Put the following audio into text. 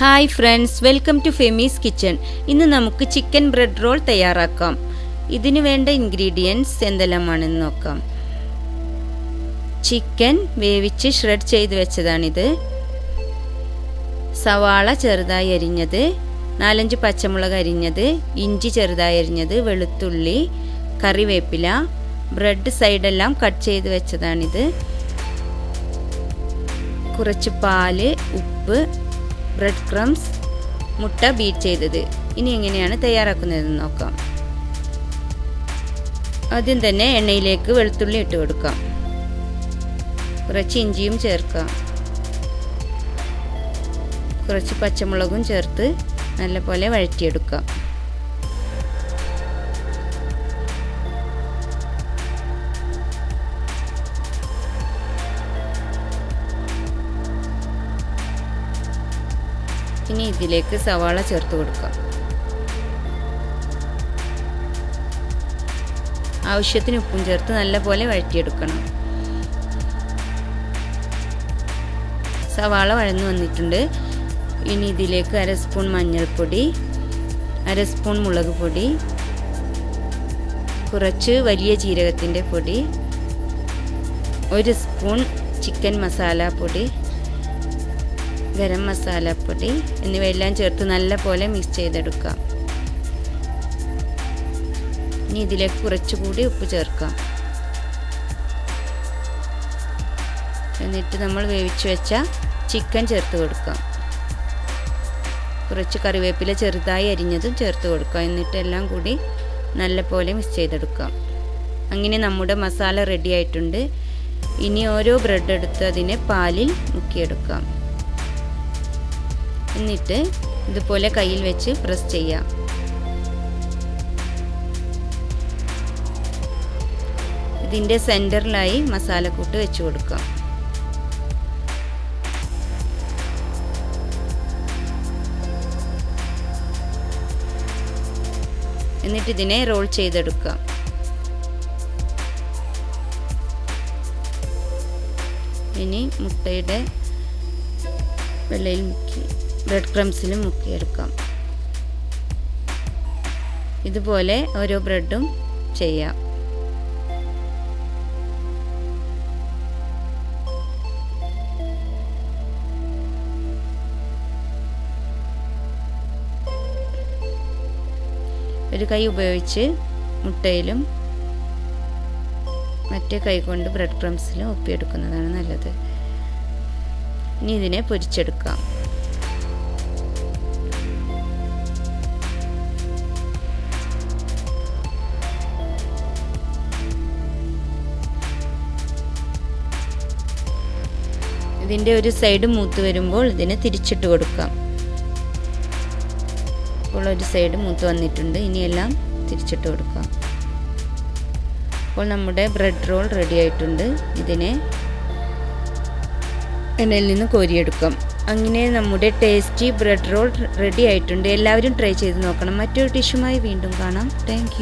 Hi friends welcome to Femi's kitchen. ഇന്ന് നമുക്ക് chicken bread role തയ്യാറാക്കാം. ഇതിനു വേണ്ട ഇൻഗ്രീഡിയൻസ് എന്തെല്ലാമാണെന്ന് നോക്കാം. ചിക്കൻ വേവിച്ച് ഷ്രെഡ് ചെയ്ത് വെച്ചതാണിത്. സവാള ചെറുതായി അരിഞ്ഞത് നാലഞ്ച് പച്ചമുളക് അരിഞ്ഞത് ഇഞ്ചി ചെറുതായി അരിഞ്ഞത് വെളുത്തുള്ളി കറിവേപ്പില ബ്രെഡ് സൈഡെല്ലാം കട്ട് ചെയ്ത് വെച്ചതാണിത്. കുറച്ച് പാൽ ഉപ്പ് ബ്രെഡ് ക്രംസ് മുട്ട ബീറ്റ് ചെയ്തത്. ഇനി എങ്ങനെയാണ് തയ്യാറാക്കുന്നതെന്ന് നോക്കാം. ആദ്യം തന്നെ എണ്ണയിലേക്ക് വെളുത്തുള്ളി ഇട്ട് കൊടുക്കാം. കുറച്ച് ഇഞ്ചിയും ചേർക്കാം. കുറച്ച് പച്ചമുളകും ചേർത്ത് നല്ലപോലെ വഴറ്റിയെടുക്കാം. ഇനി ഇതിലേക്ക് സവാള ചേർത്ത് കൊടുക്കുക. ആവശ്യത്തിന് ഉപ്പും ചേർത്ത് നല്ലപോലെ വഴറ്റിയെടുക്കണം. സവാള വഴന്നു വന്നിട്ടുണ്ട്. ഇനി ഇതിലേക്ക് അര സ്പൂൺ മഞ്ഞൾപ്പൊടി അര സ്പൂൺ മുളക് പൊടി കുറച്ച് വലിയ ജീരകത്തിന്റെ പൊടി ഒരു സ്പൂൺ ചിക്കൻ മസാല പൊടി ഗരം മസാലപ്പൊടി എന്നിവയെല്ലാം ചേർത്ത് നല്ലപോലെ മിക്സ് ചെയ്തെടുക്കാം ഇനി ഇതിലേക്ക് കുറച്ചുകൂടി ഉപ്പ് ചേർക്കാം. എന്നിട്ട് നമ്മൾ വേവിച്ച് വെച്ച ചിക്കൻ ചേർത്ത് കൊടുക്കാം. കുറച്ച് കറിവേപ്പില ചെറുതായി അരിഞ്ഞതും ചേർത്ത് കൊടുക്കാം എന്നിട്ട് എല്ലാം കൂടി നല്ലപോലെ മിക്സ് ചെയ്തെടുക്കാം. അങ്ങനെ നമ്മുടെ മസാല റെഡി ആയിട്ടുണ്ട്. ഇനി ഓരോ ബ്രെഡ് എടുത്ത് അതിനെ പാലിൽ മുക്കിയെടുക്കാം. എന്നിട്ട് ഇതുപോലെ കയ്യിൽ വെച്ച് പ്രസ് ചെയ്യാം. ഇതിന്റെ സെന്ററിലായി മസാലക്കൂട്ട് വെച്ച് കൊടുക്കാം. എന്നിട്ട് ഇതിനെ റോൾ ചെയ്തെടുക്കാം. ഇനി മുട്ടയുടെ വെള്ളയിൽ മുക്കി. ബ്രെഡ് ക്രംസിലും മുക്കിയെടുക്കാം ഇതുപോലെ ഓരോ ബ്രെഡും ചെയ്യാം. ഒരു കൈ ഉപയോഗിച്ച് മുട്ടയിലും മറ്റേ കൈ കൊണ്ട് ബ്രെഡ് ക്രംസിലും ഒപ്പിയെടുക്കുന്നതാണ് നല്ലത്. ഇനി ഇതിനെ പൊരിച്ചെടുക്കാം. ഇതിന്റെ ഒരു സൈഡ് മൂത്ത് വരുമ്പോൾ ഇതിനെ തിരിച്ചിട്ട് കൊടുക്കാം. ഇപ്പോൾ ഒരു സൈഡ് മൂത്ത് വന്നിട്ടുണ്ട്. ഇനിയെല്ലാം തിരിച്ചിട്ട് കൊടുക്കാം. അപ്പോൾ നമ്മുടെ ബ്രെഡ് റോൾ റെഡി ആയിട്ടുണ്ട്. ഇതിനെ എണ്ണയിൽ നിന്ന് കോരിയെടുക്കാം. അങ്ങനെ നമ്മുടെ ടേസ്റ്റി ബ്രെഡ് റോൾ റെഡി ആയിട്ടുണ്ട്. എല്ലാവരും ട്രൈ ചെയ്ത് നോക്കണം. മറ്റൊരു ഡിഷുമായി വീണ്ടും കാണാം. താങ്ക്